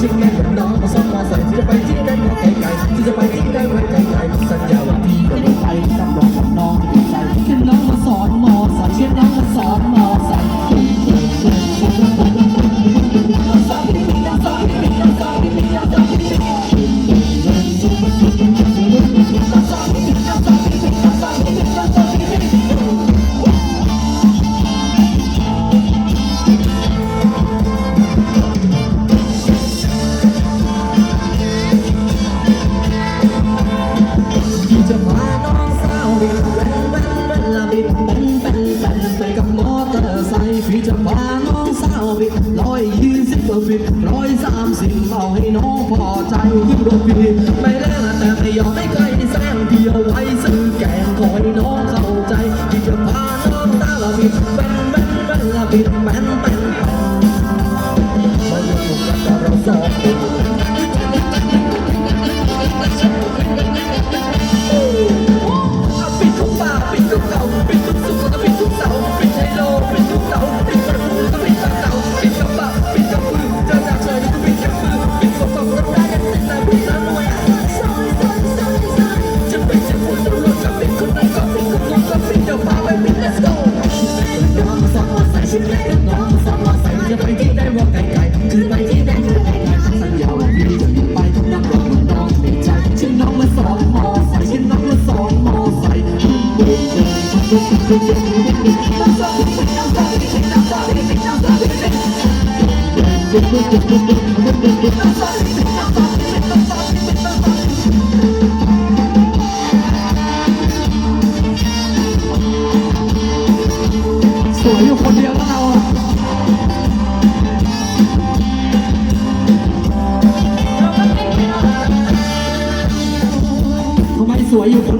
together. ใส่พี่จะพาน้องสาวไปร้อยยี่สิบกว่าฟิตร้อยสามสิบเอาให้น้องพอใจยิ่งรถพี่ไม่แล้แต่ไม่ยอมไม่เคยแซงทียวไว้ซื้อแกงขอยน้องเข้าใจพี่จะพาน้องสาวไปแบนแบนแบนแบนแบนแบนแบนมัอยู่กับเราสองคน น้องสาวใส่จะไปที่ได้ว่าไกลคือไปที่ได้คือไกลๆสัญญาว่าพี่จะอยู่ไปทุกนักร้องน้องในใจชื่อน้องมาสองมอใส่ชื่อน้องมาสองมอใส่สวยอยู่คนเดียวแล้วเราอะทำไมสวยอยู่คน 左右。